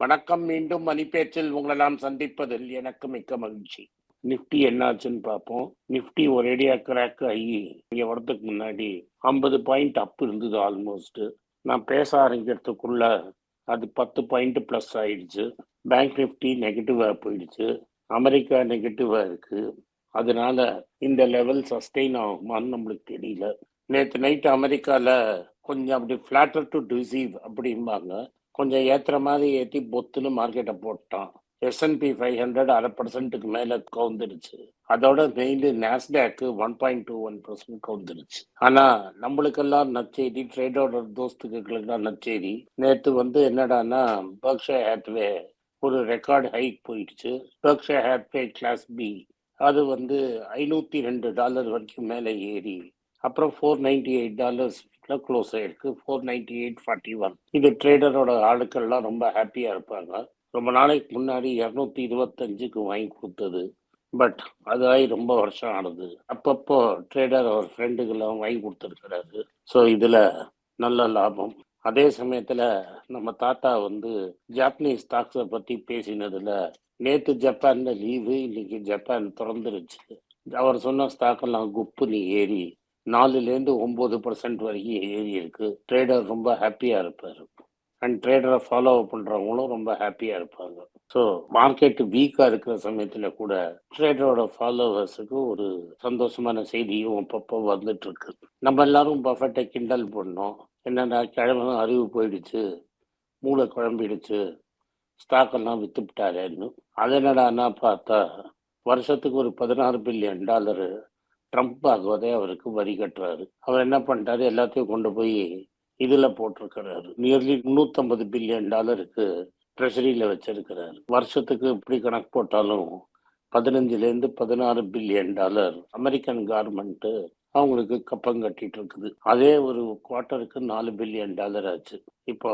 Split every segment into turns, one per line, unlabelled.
வணக்கம் மீண்டும் மணிப்பேச்சில் உங்களெல்லாம் சந்திப்பதில் எனக்கு மிக்க மகிழ்ச்சி. நிஃப்டி என்னாச்சுன்னு பார்ப்போம். நிஃப்டி ஒரேடியா கிராக் ஆகி இங்கே வரதுக்கு முன்னாடி ஐம்பது பாயிண்ட் அப் இருந்தது ஆல்மோஸ்ட் நான் பேச ஆரம்பிக்கிறதுக்குள்ள அது பத்து பாயிண்ட் ப்ளஸ் ஆயிடுச்சு. பேங்க் நிஃப்டி நெகட்டிவாக போயிடுச்சு. அமெரிக்கா நெகட்டிவாக இருக்கு. அதனால இந்த லெவல் சஸ்டெயின் ஆகுமான்னு நம்மளுக்கு தெரியல. நேற்று நைட் அமெரிக்காவில் கொஞ்சம் அப்படி ஃப்ளாட்டர் டு டிசீவ் அப்படிம்பாங்க. கொஞ்சம் ஏற்றுற மாதிரி ஏற்றி பொத்துன்னு மார்க்கெட்டை போட்டான். எஸ்என்பி ஃபைவ் ஹண்ட்ரட் அரை பர்சன்ட்டுக்கு மேலே கவுந்துருச்சு. அதோட mainly நேஸ்டாக்கு one point two one percent கவுந்துருச்சு. ஆனால் நம்மளுக்கெல்லாம் நச்செய்தி ட்ரேடோட தோஸ்துக்குலாம் நச்செய்தி நேற்று வந்து என்னடான்னா பர்க்ஷா ஹேத்வே ஒரு ரெக்கார்டு ஹைக் போயிடுச்சு. பர்க்ஷா ஹேத்வே கிளாஸ் பி அது வந்து ஐநூற்றி ரெண்டு டாலர் வரைக்கும் மேலே ஏறி அப்புறம் four ninety eight dollars close ஆயிருக்கு. Four ninety eight forty one இது ட்ரேடரோட ஆளுக்கள்லாம் ரொம்ப ஹாப்பியாக இருப்பாங்க. ரொம்ப நாளைக்கு முன்னாடி இரநூத்தி இருபத்தஞ்சுக்கு வாங்கி கொடுத்தது. பட் அது ஆகி ரொம்ப வருஷம் ஆனது. அப்பப்போ ட்ரேடர் அவர் ஃப்ரெண்டுக்கெல்லாம் வாங்கி கொடுத்துருக்கிறாரு. ஸோ இதில் நல்ல லாபம். அதே சமயத்தில் நம்ம தாத்தா வந்து ஜாப்பனீஸ் ஸ்டாக்ஸை பற்றி பேசினதில் நேற்று ஜப்பானில் லீவு இன்னைக்கு ஜப்பான் திறந்துருச்சு. அவர் சொன்ன ஸ்டாக்கெல்லாம் குப்புனி ஏறி நாலுலேருந்து ஒம்பது பர்சன்ட் வரைக்கும் ஏறி இருக்கு. ட்ரேடர் ரொம்ப ஹாப்பியாக இருப்பார். அண்ட் ட்ரேடரை ஃபாலோ பண்ணுறவங்களும் ரொம்ப ஹாப்பியாக இருப்பாங்க. ஸோ மார்க்கெட் வீக்காக இருக்கிற சமயத்தில் கூட ட்ரேடரோட ஃபாலோவர்ஸுக்கு ஒரு சந்தோஷமான செய்தியும் அப்பப்போ வந்துட்டுருக்கு. நம்ம எல்லாரும் பஃபட்டை கிண்டல் பண்ணோம். என்னென்னா கிழமை அறிவு போயிடுச்சு. மூளை குழம்பிடுச்சு. ஸ்டாக்கெல்லாம் வித்துவிட்டாரேன்னு அது என்னடான்னா பார்த்தா வருஷத்துக்கு ஒரு பதினாறு பில்லியன் டாலரு ட்ரம்ப் ஆகுவதே அவருக்கு வரி கட்டுறாரு. அவர் என்ன பண்ணிட்டாரு? எல்லாத்தையும் கொண்டு போய் இதில் போட்டிருக்கிறாரு. நியர்லி முந்நூற்றம்பது பில்லியன் டாலருக்கு ட்ரெஷரியில் வச்சிருக்கிறாரு. வருஷத்துக்கு இப்படி கணக்கு போட்டாலும் பதினஞ்சுலேருந்து பதினாறு பில்லியன் டாலர் அமெரிக்கன் கார்மெண்ட்டு அவங்களுக்கு கப்பம் கட்டிட்டு இருக்குது அதே ஒரு குவார்ட்டருக்கு நாலு பில்லியன் டாலர் ஆச்சு. இப்போ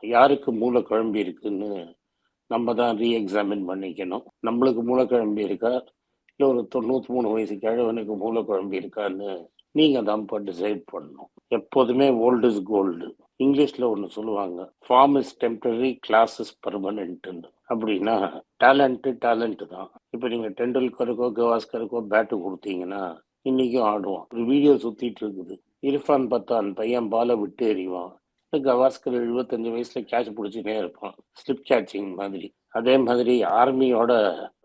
யாருக்கு மூளை குழம்பி இருக்குன்னு நம்ம தான் ரீஎக்ஸாமின் பண்ணிக்கணும். நம்மளுக்கு மூளை குழம்பி இருக்கா? இல்லை ஒரு தொண்ணூற்றி மூணு வயசு கிழவனுக்கு மூளை குழம்பி இருக்கான்னு நீங்கள் தான் இப்போ டிசைட் பண்ணணும். எப்போதுமே ஓல்டு இஸ் கோல்டு இங்கிலீஷில் ஒன்று சொல்லுவாங்க form is temporary class is பர்மனன்ட்னு அப்படின்னா டேலண்ட்டு டேலண்ட்டு தான். இப்போ நீங்கள் டெண்டுல்கருக்கோ கவாஸ்கருக்கோ பேட்டு கொடுத்தீங்கன்னா இன்னைக்கும் ஆடுவான். ஒரு வீடியோ சுற்றிட்டு இருக்குது. இரஃபான் பத்தான் பையன் பாலை விட்டு எறிவான். கவாஸ்கர் எழுபத்தஞ்சு வயசுல கேட்ச் பிடிச்சினே இருப்பான். ஸ்லிப் கேட்சிங் மாதிரி. அதே மாதிரி ஆர்மியோட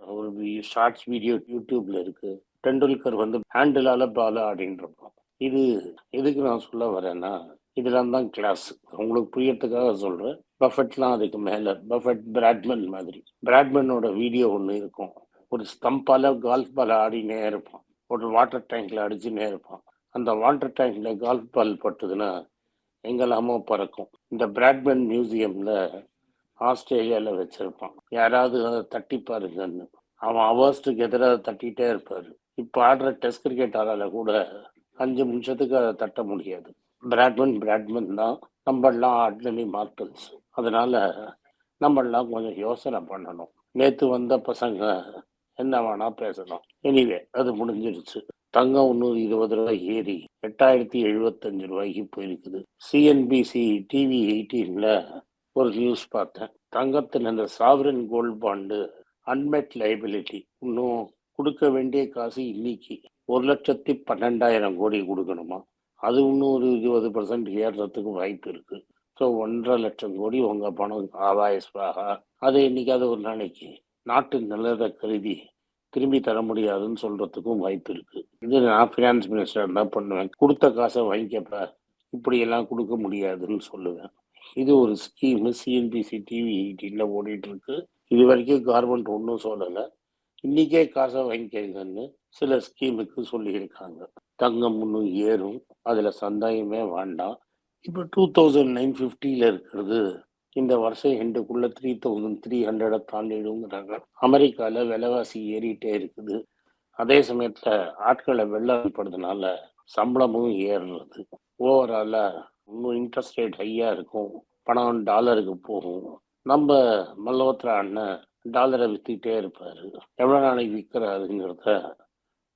ஒரு ஷார்ட்ஸ் வீடியோ யூடியூப்ல இருக்கு. டெண்டுல்கர் வந்து ஹேண்டிலால பால ஆடின்னு இது எதுக்கு நான் சொல்ல வரேன்னா இதெல்லாம் தான் கிளாஸ் உங்களுக்கு புரியறதுக்காக சொல்றேன். பஃபெட்லாம் அதுக்கு மேல. பஃபெட் பிராட்மன் மாதிரி. பிராட்மனோட வீடியோ ஒன்று இருக்கும். ஒரு ஸ்தம்பால கால்ஃப் பால் ஆடினே இருப்பான். ஒரு வாட்டர் டேங்க்ல அடிச்சுனே இருப்பான். அந்த வாட்டர் டேங்க்ல கால்ஃப் பால் பட்டுதுன்னா எங்கெல்லாமோ பறக்கும். இந்த பிராட்மேன் மியூசியம்ல ஆஸ்திரேலியாவில் வச்சிருப்பான். யாராவது அதை தட்டி பாருங்கன்னு அவன் அவர்ஸ்டுக்கு எதிராக தட்டிகிட்டே இருப்பார். இப்போ ஆடுற டெஸ்ட் கிரிக்கெட் கூட அஞ்சு நிமிஷத்துக்கு அதை தட்ட முடியாது. பிராட்மன் பிராட்மன் தான் நம்மளாம் ஆர்டினரி மார்டல்ஸ் அதனால நம்மளாம் கொஞ்சம் யோசனை பண்ணணும். நேற்று வந்த பசங்க என்ன வேணா பேசணும் எனிவே அது முடிஞ்சிருச்சு. தங்கம் இன்னொரு இருபது ரூபாய் ஏறி எட்டாயிரத்தி எழுபத்தஞ்சு ரூபாய்க்கு போயிருக்குது. சிஎன்பிசி டிவி எயிட்டீன்ல ஒரு நியூஸ் பார்த்தேன். தங்கத்தின் அந்த sovereign gold bond unmet liability இன்னும் கொடுக்க வேண்டிய காசு இன்னைக்கு ஒரு லட்சத்தி பன்னெண்டாயிரம் கோடி கொடுக்கணுமா? அது இன்னும் ஒரு இருபது பர்சன்ட் ஏறுறதுக்கு வாய்ப்பு இருக்கு. ஸோ ஒன்றரை லட்சம் கோடி உங்க பணம் ஆதாயஸ்வாக அது இன்னைக்காவது ஒரு நாளைக்கு நாட்டு நல்லதை கருதி திரும்பி தர முடியாதுன்னு சொல்றதுக்கும் வாய்ப்பு இருக்கு. இது நான் ஃபினான்ஸ் மினிஸ்டர் தான் பண்ணுவேன். கொடுத்த காசை வாங்கிக்கப்ப இப்படியெல்லாம் கொடுக்க முடியாதுன்னு சொல்லுவேன். இது ஒரு ஸ்கீம் சிஎன்பிசி டிவி எயிட்டீன்ல ஓடிட்டு இருக்கு இது வரைக்கும் கவர்மெண்ட் ஒன்றும் சொல்லலை. இன்னைக்கே காசை வாங்கிக்கங்கன்னு சில ஸ்கீமுக்கு சொல்லியிருக்காங்க. தங்கம் இன்னும் ஏறும். அதுல சந்தேகமே வேண்டாம். இப்போ டூ தௌசண்ட் நைன் ஃபிஃப்டியில் இருக்கிறது. இந்த வருஷம் எண்டுக்குள்ள த்ரீ தௌசண்ட் த்ரீ ஹண்ட்ரடை தாண்டிடுங்கிறாங்க. அமெரிக்காவில் விலைவாசி ஏறிட்டே இருக்குது. அதே சமயத்தில் ஆட்களை வெள்ளப்படுறதுனால சம்பளமும் ஏறுறது. ஓவராலாக இன்னும் இன்ட்ரெஸ்ட் ரேட் ஹையாக இருக்கும். பணம் டாலருக்கு போகும். நம்ம மல்லோத்ரா அண்ணன் டாலரை வித்துக்கிட்டே இருப்பாரு. எவ்வளோ நாளைக்கு விற்கிறாருங்கிறத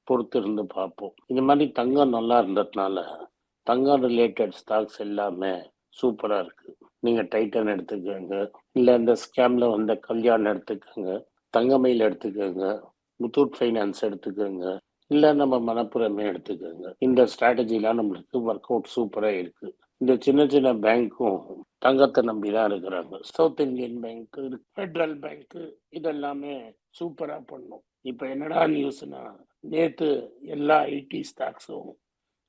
பொறுத்து இருந்து பார்ப்போம். இந்த மாதிரி தங்கம் நல்லா இருந்ததுனால தங்கம் ரிலேட்டட் ஸ்டாக்ஸ் எல்லாமே சூப்பராக இருக்கு. நீங்க டைட்டன் எடுத்துக்கோங்க. இல்ல இந்த ஸ்கேம்ல வந்த கல்யாணம் எடுத்துக்கோங்க. தங்கமயில் எடுத்துக்கோங்க. முத்தூட் ஃபைனான்ஸ் எடுத்துக்கோங்க. இல்ல நம்ம மனப்புறமே எடுத்துக்கோங்க. இந்த ஸ்ட்ராட்டஜிலாம் நம்மளுக்கு ஒர்க் அவுட் சூப்பரா இருக்கு. இந்த சின்ன சின்ன பேங்க்கும் தங்கத்தை நம்பி தான் இருக்கிறாங்க. South Indian Bank Federal Bank இதெல்லாமே சூப்பரா பண்ணும். இப்ப என்னடா நியூஸ்னா நேத்து எல்லா ஐடி ஸ்டாக்ஸும்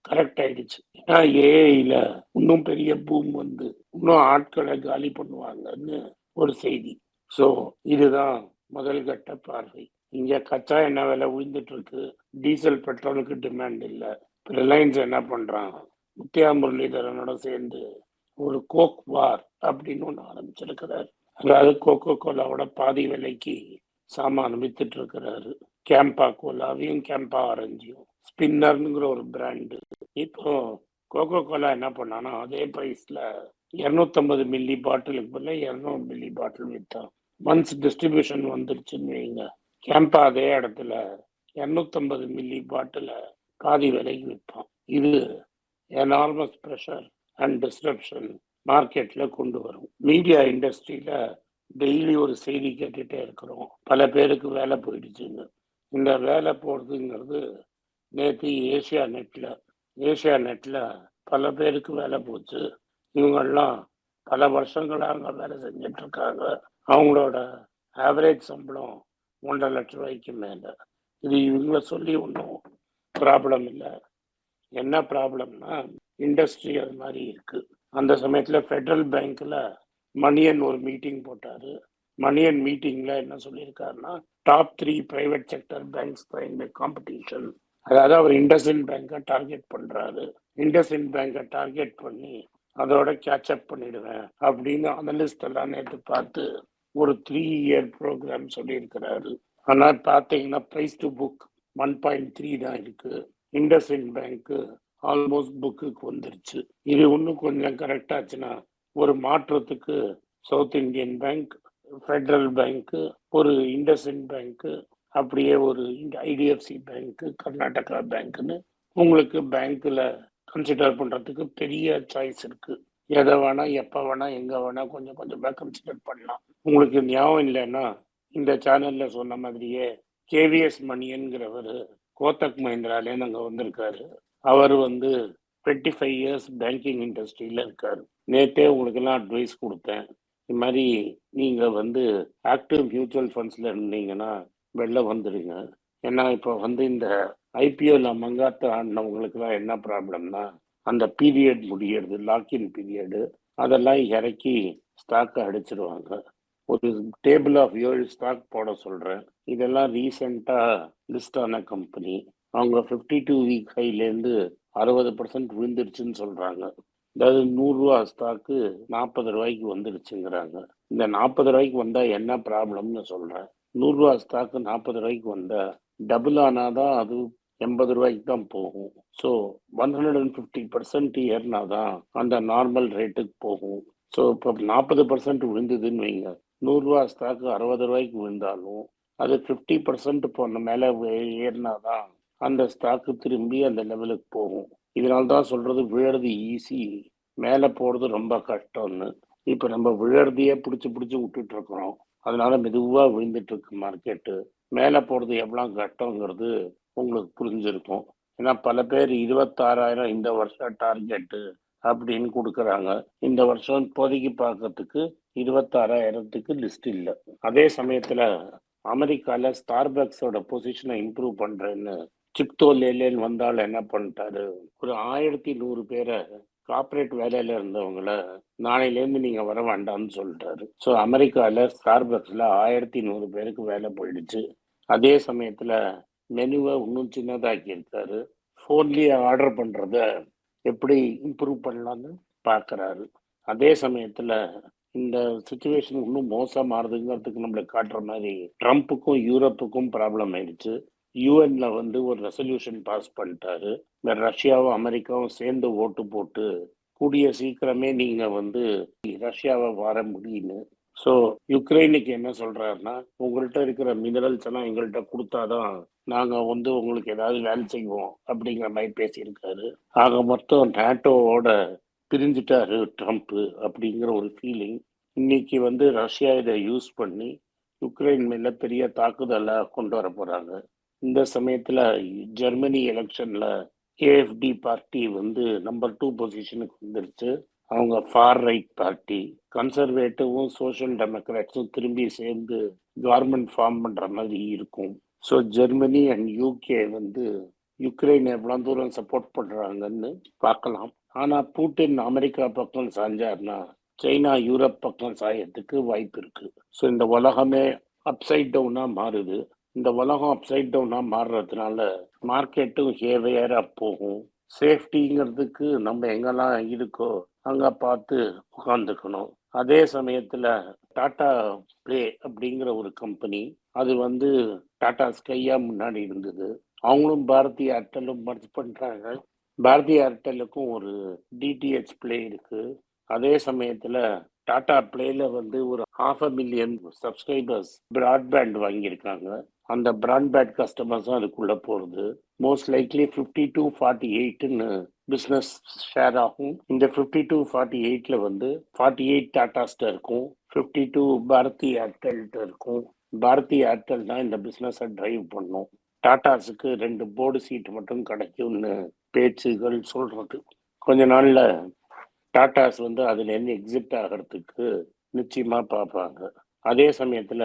கரெக்ட் ஆயிடுச்சு. ஏன்னா ஏஐல இன்னும் பெரிய பூம் வந்து இன்னும் ஆட்களை காலி பண்ணுவாங்கன்னு ஒரு செய்தி. ஸோ இதுதான் முதல் கட்ட பார்வை. இங்க கச்சா எண்ணெய் விலை உயிர்ந்துட்டு இருக்கு. டீசல் பெட்ரோலுக்கு டிமாண்ட் இல்லை. ரிலையன்ஸ் என்ன பண்றாங்க முத்தியா முரளிதரனோட சேர்ந்து ஒரு கோக் வார் அப்படின்னு ஒன்று ஆரம்பிச்சிருக்கிறாரு. அதாவது கோகோ கோலாவோட பாதி விலைக்கு சாமான் வித்துட்டு இருக்கிறாரு கேம்பா கோலாவையும் கேம்பா ஆரஞ்சியும் ஸ்பின்னர்ங்கிற ஒரு பிராண்டு இப்போ கோகோ கோலா என்ன பண்ணானா அதே ப்ரைஸ்ல இரநூத்தம்பது மில்லி பாட்டிலுக்கு பதில் இரநூறு மில்லி பாட்டில் விற்றான் ஒன்ஸ் டிஸ்ட்ரிபியூஷன் வந்துருச்சுன்னு வைங்க கேம்பா அதே இடத்துல இரநூத்தம்பது மில்லி பாட்டில பாதி விலைக்கு விற்பான் இது எனார்மஸ் ப்ரெஷர் அண்ட் டிஸ்ட்ரப்ஷன் மார்க்கெட்ல கொண்டு வரும். மீடியா இண்டஸ்ட்ரியில் டெய்லி ஒரு செய்தி கேட்டுட்டே இருக்கிறோம். பல பேருக்கு வேலை போயிடுச்சுங்க இந்த வேலை போறதுங்கிறது நேற்று ஏஷியா நெட்ல ஏஷியா நெட்ல பல பேருக்கு வேலை போச்சு. இவங்கெல்லாம் பல வருஷங்களாக வேலை செஞ்சுட்டு இருக்காங்க அவங்களோட ஆவரேஜ் சம்பளம் ஒன்றரை லட்ச ரூபாய்க்கு மேலே. இது இவங்கள சொல்லி ஒன்றும் ப்ராப்ளம் இல்லை. என்ன ப்ராப்ளம்னா இண்டஸ்ட்ரி அது மாதிரி இருக்கு. அந்த சமயத்தில் ஃபெடரல் பேங்க்ல மணியன் ஒரு மீட்டிங் போட்டாரு. மணியன் மீட்டிங்ல என்ன சொல்லியிருக்காருன்னா top three private sector banks இந்த காம்படிஷன் அதாவது அவர் இண்டஸ்இன் பேங்கை டார்கெட் பண்றாரு. இண்டஸ்இன் பேங்கை டார்கெட் பண்ணி அதோட கேட்சப் பண்ணிடுவேன் அப்படின்னு அனலிஸ்ட் எல்லாம் நேற்று பார்த்து ஒரு த்ரீ இயர் ப்ரோக்ராம் சொல்லியிருக்கிறாரு. ஆனால் பார்த்தீங்கன்னா price to book one point three தான் இருக்கு. இண்டஸ்இன் பேங்க்கு ஆல்மோஸ்ட் புக்குக்கு வந்துருச்சு. இது இன்னும் கொஞ்சம் கரெக்டாச்சுன்னா ஒரு மாற்றத்துக்கு சவுத் இந்தியன் பேங்க் ஃபெடரல் பேங்க்கு ஒரு இண்டஸ்இன் பேங்க்கு அப்படியே ஒரு ஐடிஎஃப்சி பேங்க்கு கர்நாடகா பேங்க்னு உங்களுக்கு பேங்க்ல கன்சிடர் பண்றதுக்கு பெரிய சாய்ஸ் இருக்கு. எதை வேணா எப்போ வேணா எங்க வேணா கொஞ்சம் கொஞ்சமா கன்சிடர் பண்ணலாம். உங்களுக்கு ஞாபகம் இல்லைன்னா இந்த சேனல்ல சொன்ன மாதிரியே கேவிஎஸ் மணியன்கிறவர் கோத்தக் மஹிந்திராலேருந்து அங்கே வந்திருக்காரு. அவர் வந்து டுவெண்ட்டி ஃபைவ் இயர்ஸ் பேங்கிங் இண்டஸ்ட்ரியில் இருக்காரு. நேற்றே உங்களுக்கெல்லாம் அட்வைஸ் கொடுத்தேன். இது மாதிரி நீங்கள் வந்து ஆக்டிவ் மியூச்சுவல் ஃபண்ட்ஸில் இருந்தீங்கன்னா வெளில வந்துடுங்க ஏன்னா இப்போ வந்து இந்த ஐபிஓவில் மங்காத்த ஆடினவங்களுக்குலாம் என்ன ப்ராப்ளம்னா அந்த பீரியட் முடியறது லாக்இன் பீரியடு அதெல்லாம் இறக்கி ஸ்டாக்கை அடிச்சிருவாங்க. ஒரு டேபிள் ஆஃப் ஏழு ஸ்டாக் போட சொல்கிறேன் இதெல்லாம் ரீசெண்டாக லிஸ்ட் ஆன கம்பெனி அவங்க ஃபிஃப்டி டூ வீக் ஹைலேருந்து அறுபது பர்சன்ட் விழுந்துருச்சுன்னு சொல்கிறாங்க அதாவது நூறுரூவா ஸ்டாக்கு நாற்பது ரூபாய்க்கு வந்துடுச்சுங்கிறாங்க இந்த நாற்பது ரூபாய்க்கு வந்தால் என்ன ப்ராப்ளம்னு சொல்கிறேன் நூறுரூவா ஸ்டாக்கு நாற்பது ரூபாய்க்கு வந்தால் டபுள் ஆனாதான் அது எண்பது ரூபாய்க்கு தான் போகும். So one hundred and fifty percent ஏறினா தான் அந்த நார்மல் ரேட்டுக்கு போகும். ஸோ இப்போ நாற்பது பர்சன்ட் விழுந்ததுன்னு வைங்க. நூறுரூவா ஸ்டாக்கு அறுபது ரூபாய்க்கு விழுந்தாலும் அது ஃபிஃப்டி பர்சன்ட் போன மேலே ஏறினா தான் அந்த ஸ்டாக்கு திரும்பி அந்த லெவலுக்கு போகும். இதனால தான் சொல்றது விழறது ஈஸி மேலே போகிறது ரொம்ப கஷ்டம்னு. இப்போ நம்ம விழுறதையே பிடிச்சி பிடிச்சி விட்டுட்டு இருக்கிறோம் அதனால மெதுவாக விழுந்துட்டு இருக்கு மார்க்கெட்டு மேலே போகிறது எவ்வளோ கஷ்டங்கிறது உங்களுக்கு புரிஞ்சிருக்கும். ஏன்னா பல பேர் இருபத்தாறாயிரம் இந்த வருஷம் டார்கெட்டு அப்படின்னு கொடுக்குறாங்க. இந்த வருஷம் இப்போதைக்கு பார்க்கறதுக்கு இருபத்தாறாயிரத்துக்கு லிஸ்ட் இல்லை. அதே சமயத்தில் அமெரிக்காவில் ஸ்டார்பக்ஸோட பொசிஷனை இம்ப்ரூவ் பண்ணுறேன்னு சிப்தோ லேலேன்னு வந்தால் என்ன பண்ணிட்டாரு? ஒரு ஆயிரத்தி நூறு பேரை கார்பரேட் வேலையில இருந்தவங்கள நாளையிலேருந்து நீங்கள் வர வேண்டாம்னு சொல்லிட்டாரு ஸோ அமெரிக்காவில் ஸ்டார்பக்ஸில் ஆயிரத்தி நூறு பேருக்கு வேலை போயிடுச்சு. அதே சமயத்தில் மெனுவை இன்னும் சின்னதாக்கி இருக்காரு ஃபோன்லேயே ஆர்டர் பண்ணுறத எப்படி இம்ப்ரூவ் பண்ணலான்னு பார்க்குறாரு அதே சமயத்தில் இந்த சுச்சுவேஷன் இன்னும் மோசமானதுங்கிறதுக்கு நம்மளுக்கு காட்டுற மாதிரி ட்ரம்ப்புக்கும் யூரோப்புக்கும் ப்ராப்ளம் ஆயிடுச்சு. யூஎன்ல வந்து ஒரு ரெசல்யூஷன் பாஸ் பண்ணிட்டாரு. இந்த ரஷ்யாவும் அமெரிக்காவும் சேர்ந்து ஓட்டு போட்டு கூடிய சீக்கிரமே நீங்க வந்து ரஷ்யாவை வர முடியும்னு. ஸோ யுக்ரைனுக்கு என்ன சொல்றாருன்னா உங்கள்கிட்ட இருக்கிற மினரல்ஸ் எல்லாம் எங்கள்கிட்ட கொடுத்தாதான் நாங்க வந்து உங்களுக்கு ஏதாவது வேலை செய்வோம் அப்படிங்கிற மாதிரி பேசியிருக்காரு. ஆக மொத்தம் நேட்டோவோட பிரிஞ்சுட்டாரு ட்ரம்ப்பு அப்படிங்கிற ஒரு ஃபீலிங் இன்னைக்கு வந்து ரஷ்யா இதை யூஸ் பண்ணி யுக்ரைன் மேல பெரிய தாக்குதலை கொண்டு வர போறாங்க. இந்த சமயத்துல ஜெர்மனி எலெக்ஷன்ல ஏஎஃப்டி பார்ட்டி வந்து நம்பர் டூ பொசிஷனுக்கு வந்துருச்சு. அவங்க ஃபார் ரைட் பார்ட்டி கன்சர்வேட்டிவும் சோஷியல் டெமோக்ராட்ஸும் திரும்பி சேர்ந்து கவர்மெண்ட் ஃபார்ம் பண்ற மாதிரி இருக்கும். ஸோ ஜெர்மனி அண்ட் யூகே வந்து யுக்ரைன் எவ்வளோ தூரம் சப்போர்ட் பண்றாங்கன்னு பார்க்கலாம். ஆனா பூட்டின் அமெரிக்கா பக்கம் சாஞ்சார்னா சைனா யூரோப் பக்கம் சாயத்துக்கு வாய்ப்பு இருக்கு. ஸோ இந்த உலகமே அப்சைட் டவுனா மாறுது. இந்த உலகம் அப்சைட் டவுனா மாறுறதுனால மார்க்கெட்டும் ஹேவியராக போகும். சேஃப்டிங்கிறதுக்கு நம்ம எங்கெல்லாம் இருக்கோ அங்க பார்த்து உட்காந்துக்கணும் அதே சமயத்துல டாடா பிளே அப்படிங்கிற ஒரு கம்பெனி அது வந்து டாடா ஸ்கையா முன்னாடி இருந்தது. அவங்களும் பாரதி ஏர்டெல்லும் மர்ஜ் பண்றாங்க. பாரதி ஏர்டெல்லுக்கும் ஒரு டிடிஹெச் பிளே இருக்கு. அதே சமயத்துல டாடா பிளேல வந்து ஒரு half a million subscribers broadband வாங்கியிருக்காங்க. அந்த பிராட்பேண்ட் கஸ்டமர்ஸும் அதுக்குள்ள போறது. Most likely fifty two forty எயிட்னு business share ஆகும். இந்த ஃபிஃப்டி டூ ஃபார்ட்டி எயிட்ல வந்து ஃபார்ட்டி எயிட் டாட்டாஸ்ட இருக்கும். ஃபிஃப்டி டூ பாரதி ஏர்டெல்ட்ட இருக்கும். பாரதி ஏர்டெல் தான் இந்த பிஸ்னஸை டிரைவ் பண்ணும். டாட்டாஸுக்கு ரெண்டு போர்டு சீட் மட்டும் கிடைக்கும்னு பேச்சுகள் சொல்றது. கொஞ்ச நாள்ல டாட்டாஸ் வந்து அதுல இருந்து எக்ஸிட் ஆகிறதுக்கு நிச்சயமா பார்ப்பாங்க. அதே சமயத்துல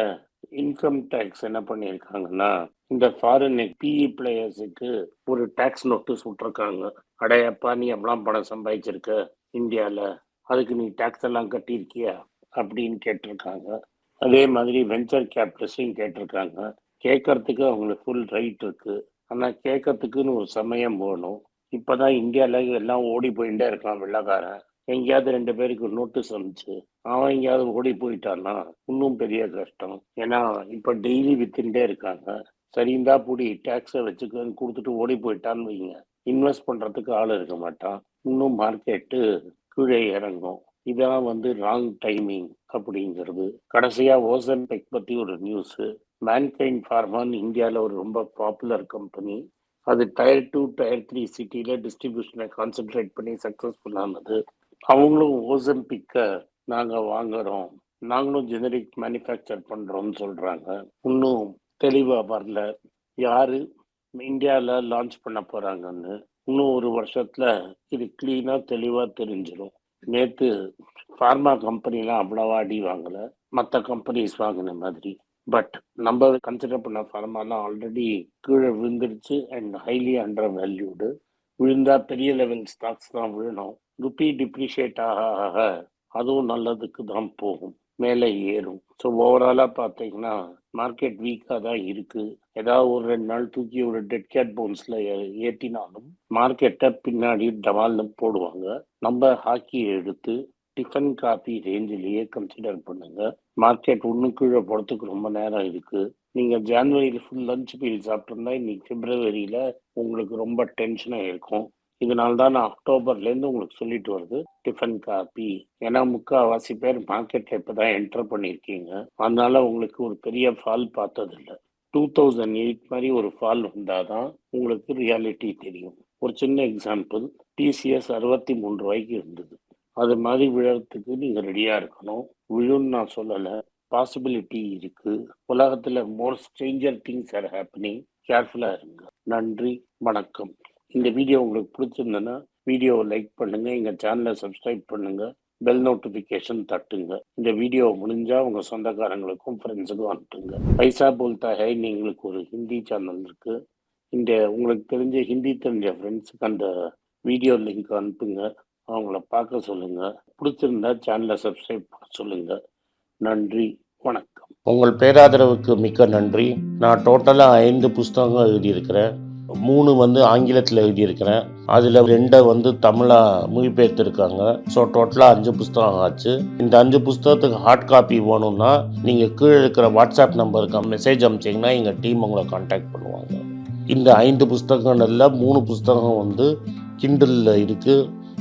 இன்கம் டேக்ஸ் என்ன பண்ணியிருக்காங்கன்னா இந்த ஃபாரின் பிஇ பிளேயர்ஸுக்கு ஒரு டேக்ஸ் நோட்டீஸ் விட்டுருக்காங்க. அடையப்பா நீ எவ்வளோ பணம் சம்பாதிச்சிருக்க இந்தியாவில் அதுக்கு நீ டேக்ஸ் எல்லாம் கட்டியிருக்கியா? அப்படின்னு கேட்டிருக்காங்க. அதே மாதிரி வெஞ்சர் கேபிட்டல்ஸையும் கேட்டிருக்காங்க. கேட்கறதுக்கு அவங்களுக்கு ஃபுல் ரைட் இருக்குது ஆனால் கேட்கறதுக்குன்னு ஒரு சமயம் போகணும் இப்போதான் இந்தியாவில் எல்லாம் ஓடி போயிட்டே இருக்கான் வெள்ளக்காரன். எங்கேயாவது ரெண்டு பேருக்கு நோட்டீஸ் வந்துச்சு. அவன் எங்கேயாவது ஓடி போயிட்டான்னா இன்னும் பெரிய கஷ்டம். ஏன்னா இப்போ டெய்லி வித்துட்டே இருக்காங்க. சரிந்தா பூடி டேக்ஸை வச்சுக்கன்னு கொடுத்துட்டு ஓடி போயிட்டான்னு வைங்க. இன்வெஸ்ட் பண்ணுறதுக்கு ஆள் இருக்க மாட்டான். இன்னும் மார்க்கெட்டு கீழே இறங்கும். இதான் வந்து ராங் டைமிங் அப்படிங்கிறது. கடைசியா ஓசன் பெக் பத்தி ஒரு நியூஸ் மேன்கைண்ட் ஃபார்மான் இந்தியாவில் ஒரு ரொம்ப பாப்புலர் கம்பெனி அது டயர் டூ டயர் த்ரீ சிட்டியில் டிஸ்ட்ரிபியூஷனை கான்சென்ட்ரேட் பண்ணி சக்ஸஸ்ஃபுல்லானது அவங்களும் ஓசம்பிக்கை நாங்கள் வாங்குகிறோம் நாங்களும் ஜெனரிக் மேனுஃபேக்சர் பண்ணுறோம்னு சொல்கிறாங்க இன்னும் தெளிவாக வரல. யார் இந்தியாவில் லான்ச் பண்ண போகிறாங்கன்னு இன்னும் ஒரு வருஷத்தில் இது க்ளீனாக தெளிவாக தெரிஞ்சிடும் நேற்று ஃபார்மா கம்பெனிலாம் அவ்வளோவா அடி வாங்கலை. மற்ற கம்பெனிஸ் வாங்கின மாதிரி. பட் நம்ம கன்சிடர் பண்ண ஃபார்மாலாம் ஆல்ரெடி கீழே விழுந்துருச்சு அண்ட் ஹைலி அண்டர் வேல்யூடு விழுந்தா பெரிய லெவல் ஸ்டாக்ஸ் தான் விழணும். ருப்பி டிப்ரிஷியேட் ஆக ஆக அதுவும் நல்லதுக்கு தான் போகும். மேலே ஏறும். ஸோ ஓவராலாக பார்த்தீங்கன்னா மார்க்கெட் வீக்காக தான் இருக்கு. ஏதாவது ஒரு ரெண்டு நாள் தூக்கி ஒரு டெட் கேட் போன்ஸில் ஏற்றினாலும் மார்க்கெட்டை பின்னாடி டவால்னு போடுவாங்க. நம்ம ஹாக்கியை எடுத்து டிஃபன் காபி ரேஞ்சிலேயே கன்சிடர் பண்ணுங்க மார்க்கெட் ஒன்று கீழே போகிறதுக்கு ரொம்ப நேரம் இருக்கு. நீங்க ஜான்வரியில் ஃபுல் லஞ்ச் மீல் சாப்பிட்ருந்தா இன்னைக்கு பிப்ரவரியில உங்களுக்கு ரொம்ப டென்ஷனாக இருக்கும். இதனால தான் நான் அக்டோபர்லேருந்து உங்களுக்கு சொல்லிட்டு வருது. டிஃபன் காப்பி ஏன்னா முக்கால்வாசி பேர் மார்க்கெட்டில் இப்போ தான் என்டர் பண்ணியிருக்கீங்க. அதனால உங்களுக்கு ஒரு பெரிய ஃபால் பார்த்ததில்ல. டூ தௌசண்ட் எயிட் மாதிரி ஒரு ஃபால் வந்தால் தான் உங்களுக்கு ரியாலிட்டி தெரியும். ஒரு சின்ன எக்ஸாம்பிள் டிசிஎஸ் அறுபத்தி மூணு ரூபாய்க்கு இருந்தது. அது மாதிரி விழறதுக்கு நீங்கள் ரெடியாக இருக்கணும். விழுன்னு நான் சொல்லலை. பாசிபிலிட்டி இருக்கு. உலகத்தில் more stranger things are happening கேர்ஃபுல்லாக இருங்க. நன்றி. வணக்கம். இந்த வீடியோ உங்களுக்கு பிடிச்சிருந்ததுன்னா வீடியோவை லைக் பண்ணுங்க. எங்கள் சேனலை சப்ஸ்கிரைப் பண்ணுங்க. பெல் நோட்டிஃபிகேஷன் தட்டுங்க. இந்த வீடியோ முடிஞ்சா உங்க சொந்தக்காரங்களுக்கும் ஃப்ரெண்ட்ஸுக்கும் அனுப்புங்க. பைசா போல்தா ஹை எங்களுக்கு ஒரு ஹிந்தி சேனல் இருக்கு. இந்த உங்களுக்கு தெரிஞ்ச ஹிந்தி தெரிஞ்ச ஃப்ரெண்ட்ஸுக்கு அந்த வீடியோ லிங்க் அனுப்புங்க. அவங்கள பார்க்க சொல்லுங்கள் பிடிச்சிருந்தா சேனலை சப்ஸ்கிரைப் பண்ண சொல்லுங்கள் நன்றி வணக்கம்.
உங்கள் பேராதரவுக்கு மிக்க நன்றி. நான் டோட்டலாக ஐந்து புஸ்தகங்கள் எழுதியிருக்கிறேன். மூணு வந்து ஆங்கிலத்தில் எழுதியிருக்கிறேன். அதில் ரெண்டை வந்து தமிழாக மொழிபெயர்த்துருக்காங்க. ஸோ டோட்டலாக அஞ்சு புஸ்தகம் ஆச்சு. இந்த அஞ்சு புஸ்தகத்துக்கு ஹார்ட் காப்பி வேணும்னா நீங்கள் கீழே இருக்கிற வாட்ஸ்அப் நம்பருக்கு மெசேஜ் அனுப்பிச்சிங்கன்னா எங்கள் டீம் உங்களை காண்டாக்ட் பண்ணுவாங்க. இந்த ஐந்து புஸ்தகங்கள்ல மூணு புஸ்தகம் வந்து கிண்டலில் இருக்குது